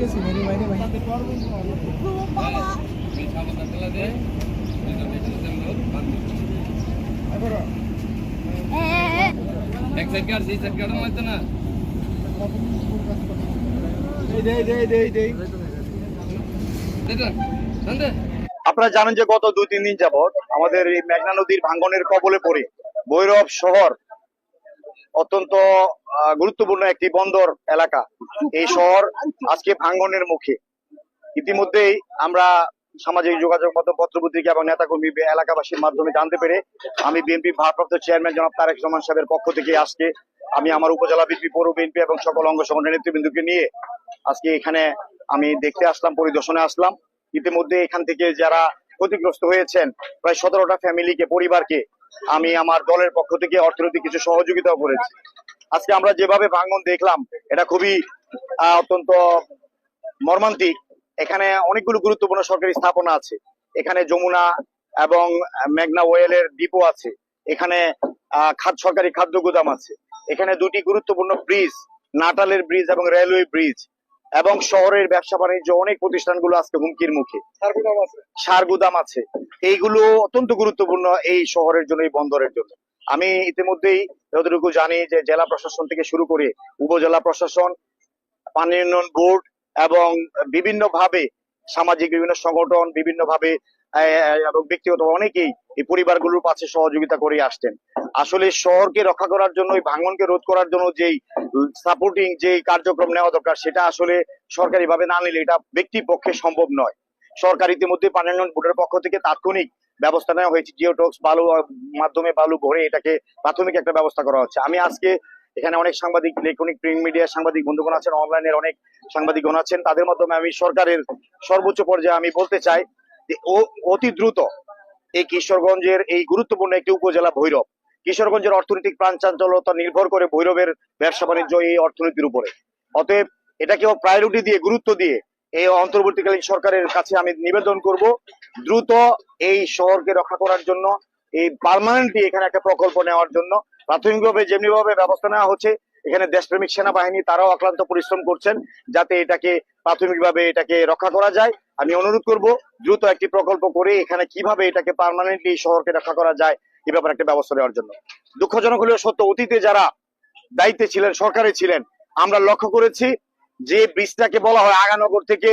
গেছি, মেরি মাইরে ভাই আপনারা জানেন যে গত দুই তিন দিন যাবৎ আমাদের এই মেঘনা নদীর ভাঙ্গনের কবলে পড়ে ভৈরব শহর অত্যন্ত গুরুত্বপূর্ণ একটি বন্দর এলাকা। এই শহর আজকে ভাঙ্গনের মুখে। ইতিমধ্যেই আমরা সামাজিক যোগাযোগ মাধ্যম, পত্রপত্রিকা এবং নেতাকর্মী এলাকাবাসীর মাধ্যমে জানতে পেরে আমি বিএনপি ভারপ্রাপ্ত চেয়ারম্যান জনাব তারেক রহমান সাহেবের পক্ষ থেকে আজকে আমি আমার উপজেলা বিএনপি পৌর বিএনপি এবং সকল অঙ্গ সংগঠনের নেতৃবৃন্দকে নিয়ে আজকে এখানে আমি দেখতে আসলাম, পরিদর্শনে আসলাম। ইতিমধ্যে এখান থেকে যারা ক্ষতিগ্রস্ত হয়েছেন, প্রায় সতেরোটা ফ্যামিলিকে পরিবারকে আমি আমার দলের পক্ষ থেকে অর্থনৈতিক কিছু সহযোগিতাও করেছি। আজকে আমরা যেভাবে ভাঙ্গন দেখলাম, এটা খুবই অত্যন্ত মর্মান্তিক। এখানে অনেকগুলো গুরুত্বপূর্ণ সরকারি স্থাপনা আছে। এখানে যমুনা এবং মেঘনা ওয়েলের ডিপো আছে। এখানে সরকারি খাদ্য গুদাম আছে। এখানে দুটি গুরুত্বপূর্ণ ব্রিজ, নাটালের ব্রিজ এবং রেলওয়ে ব্রিজ। এবং শহরের ব্যবসা বাণিজ্য অনেক প্রতিষ্ঠানগুলো আজকে হুমকির মুখে। সার গুদাম আছে। এইগুলো অত্যন্ত গুরুত্বপূর্ণ এই শহরের জন্য এই বন্দরের জন্য। আমি ইতিমধ্যেই যতটুকু জানি যে জেলা প্রশাসন থেকে শুরু করে উপজেলা প্রশাসন পানি উন্নয়ন বোর্ড এবং বিভিন্ন ভাবে সামাজিক বিভিন্ন সংগঠন বিভিন্ন ভাবে এবং ব্যক্তিগত অনেকেই এই পরিবারগুলোর পাশে সহযোগিতা করে আসছেন। আসলে শহরকে রক্ষা করার জন্য ভাঙনকে রোধ করার জন্য যেই সাপোর্টিং যে কার্যক্রম নেওয়া দরকার, সেটা আসলে সরকারি ভাবে না নিলে এটা ব্যক্তি পক্ষে সম্ভব নয়। সরকার ইতিমধ্যে পানি উন্নয়ন বোর্ডের পক্ষ থেকে তাৎক্ষণিক ব্যবস্থা নেওয়া হয়েছে। জিওটক্স বালু মাধ্যমে বালু ভরে এটাকে প্রাথমিক একটা ব্যবস্থা করা হচ্ছে। আমি আজকে এখানে অনেক সাংবাদিক ইলেকট্রনিক প্রিন্ট মিডিয়ার সাংবাদিক বন্ধুগণ আছেন, অনলাইনের অনেক সাংবাদিকগণ আছেন। তাদের মাধ্যমে আমি সরকারের সর্বোচ্চ পর্যায়ে আমি বলতে চাই যে অতি দ্রুত এই কিশোরগঞ্জের এই গুরুত্বপূর্ণ একটি উপজেলা ভৈরব কিশোরগঞ্জের অর্থনৈতিক প্রাণচাঞ্চলতা নির্ভর করে ভৈরবের ব্যবসা বাণিজ্য এই অর্থনীতির উপরে। অতএব এটাকেও প্রায়োরিটি দিয়ে, গুরুত্ব দিয়ে এই অন্তর্বর্তীকালীন সরকারের কাছে আমি নিবেদন করব, দ্রুত এই শহরকে রক্ষা করার জন্য, এই পার্মানেন্টলি এখানে একটা প্রকল্প নেওয়ার জন্য, প্রাথমিকভাবে যেমনি ভাবে ব্যবস্থা নেওয়া হচ্ছে, এখানে দেশপ্রেমিক সেনাবাহিনী তারাও অক্লান্ত পরিশ্রম করছেন, যাতে এটাকে প্রাথমিকভাবে এটাকে রক্ষা করা যায়। আমি অনুরোধ করব, দ্রুত একটি প্রকল্প করে এখানে কীভাবে এটাকে পার্মানেন্টলি শহরকে রক্ষা করা যায় এ ব্যাপারে একটা ব্যবস্থা নেওয়ার জন্য। দুঃখজনক হলেও সত্য, অতীতে যারা দায়িত্বে ছিলেন, সরকারে ছিলেন, আমরা লক্ষ্য করেছি যে ব্রিজটাকে বলা হয় আগানগর থেকে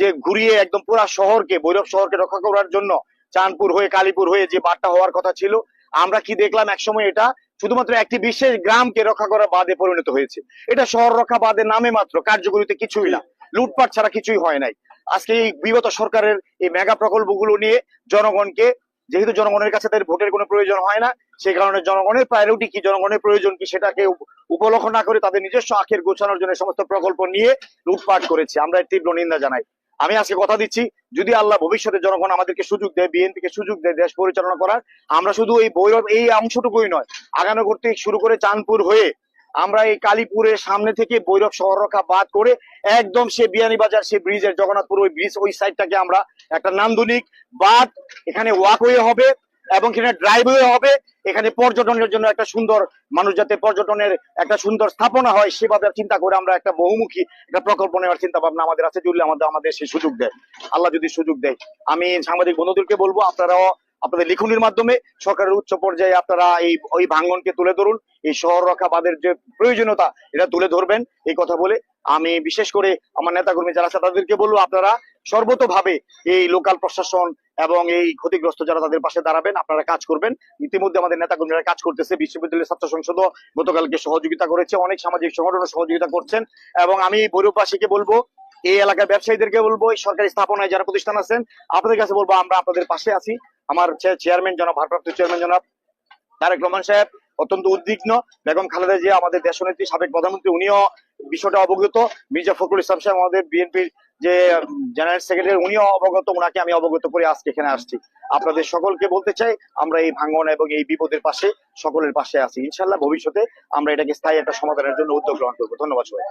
যে ঘুরিয়ে একদম পুরা শহরকে, ভৈরব শহরকে রক্ষা করার জন্য চাঁদপুর হয়ে, কালীপুর হয়ে যে বার্তা হওয়ার কথা ছিল, আমরা কি দেখলাম একসময় এটা? শুধুমাত্র একটি বিশেষ গ্রামকে রক্ষা করা বাদে পরিণত হয়েছে। এটা শহর রক্ষা বাদে নামে মাত্র, কার্যকরীতে কিছুই না। লুটপাট ছাড়া কিছুই হয় নাই। আজকে এই বিগত সরকারের এই মেগা প্রকল্পগুলো নিয়ে জনগণকে যেহেতু জনগণের কাছে তাদের ভোটের কোনো প্রয়োজন হয় না সেই কারণে জনগণের প্রায়োরিটি কি, জনগণের প্রয়োজন কি, সেটাকে উপ- উপলক্ষ না করে তাদের নিজস্ব আখের গোছানোর জন্য সমস্ত প্রকল্প নিয়ে লুটপাট করেছে। আমরা এর তীব্র নিন্দা জানাই। আমি আজকে কথা দিচ্ছি, যদি আল্লাহ ভবিষ্যতে জনগণ আমাদেরকে সুযোগ দেয়, বিএনপিকে সুযোগ দেয়, দেশ পরিচালনা করার, আমরা শুধু এই ভৈরব এই অংশটুকুই নয় আগানগর থেকে শুরু করে চাঁদপুর হয়ে আমরা এই কালীপুরের সামনে থেকে বৈরব শহর রক্ষা বাদ করে একদম সে বিয়ানীবাজার সে ব্রিজের জগন্নাথপুর ওই ব্রিজ ওই সাইডটাকে আমরা একটা নান্দনিক বাদ এখানে ওয়াকওয়ে হবে এবং এখানে ড্রাইভওয়ে হবে। এখানে পর্যটনের জন্য একটা সুন্দর মানুষ যাতে পর্যটনের একটা সুন্দর স্থাপনা হয়, সেভাবে চিন্তা করে আমরা একটা বহুমুখী একটা প্রকল্প নেওয়ার চিন্তা ভাবনা আমাদের আছে। যদি আমাদের আমাদের সেই সুযোগ দেয়। আল্লাহ যদি সুযোগ দেয়। আমি সাংবাদিক বন্ধুদেরকে বলব, আপনারাও আপনাদের লিখনির মাধ্যমে সরকারের উচ্চ পর্যায়ে আপনারা এই ওই ভাঙ্গনকে তুলে ধরুন, এই শহর রক্ষা বাদের যে প্রয়োজনীয়তা, এটা তুলে ধরবেন। এই কথা বলে আমি বিশেষ করে আমার নেতাকর্মী যারা আছে, তাদেরকে বলব আপনারা সর্বতভাবে এই লোকাল প্রশাসন এবং এই ক্ষতিগ্রস্ত যারা তাদের পাশে দাঁড়াবেন, আপনারা কাজ করবেন। ইতিমধ্যে আমাদের নেতাকর্মীরা কাজ করতেছে, বিশ্ববিদ্যালয়ের ছাত্র সংসদ গতকালকে সহযোগিতা করেছে, অনেক সামাজিক সংগঠন সহযোগিতা করছেন এবং আমি ভৈরববাসীকে বলব, এই এলাকার ব্যবসায়ীদেরকে বলব, এই সরকারি স্থাপনায় যারা প্রতিষ্ঠান আছেন, আপনাদের কাছে বলব, আমরা আপনাদের পাশে আছি। আমার চেয়ারম্যান জনাব, ভারপ্রাপ্ত চেয়ারম্যান জনাব তারেক রহমান সাহেব, অত্যন্ত উদ্বিগ্ন। বেগম খালেদা জিয়া আমাদের দেশনেত্রী, সাবেক প্রধানমন্ত্রী, উনিও বিষয়টা অবগত। মির্জা ফখরুল ইসলাম সাহেব আমাদের বিএনপির যে, জেনারেল সেক্রেটারি, উনিও অবগত। ওনাকে আমি অবগত করে আজকে এখানে আসছি। আপনাদের সকলকে বলতে চাই, আমরা এই ভাঙন এবং এই বিপদের পাশে সকলের পাশে আছি। ইনশাল্লাহ ভবিষ্যতে আমরা এটাকে স্থায়ী একটা সমাধানের জন্য উদ্যোগ গ্রহণ করব। ধন্যবাদ সবাই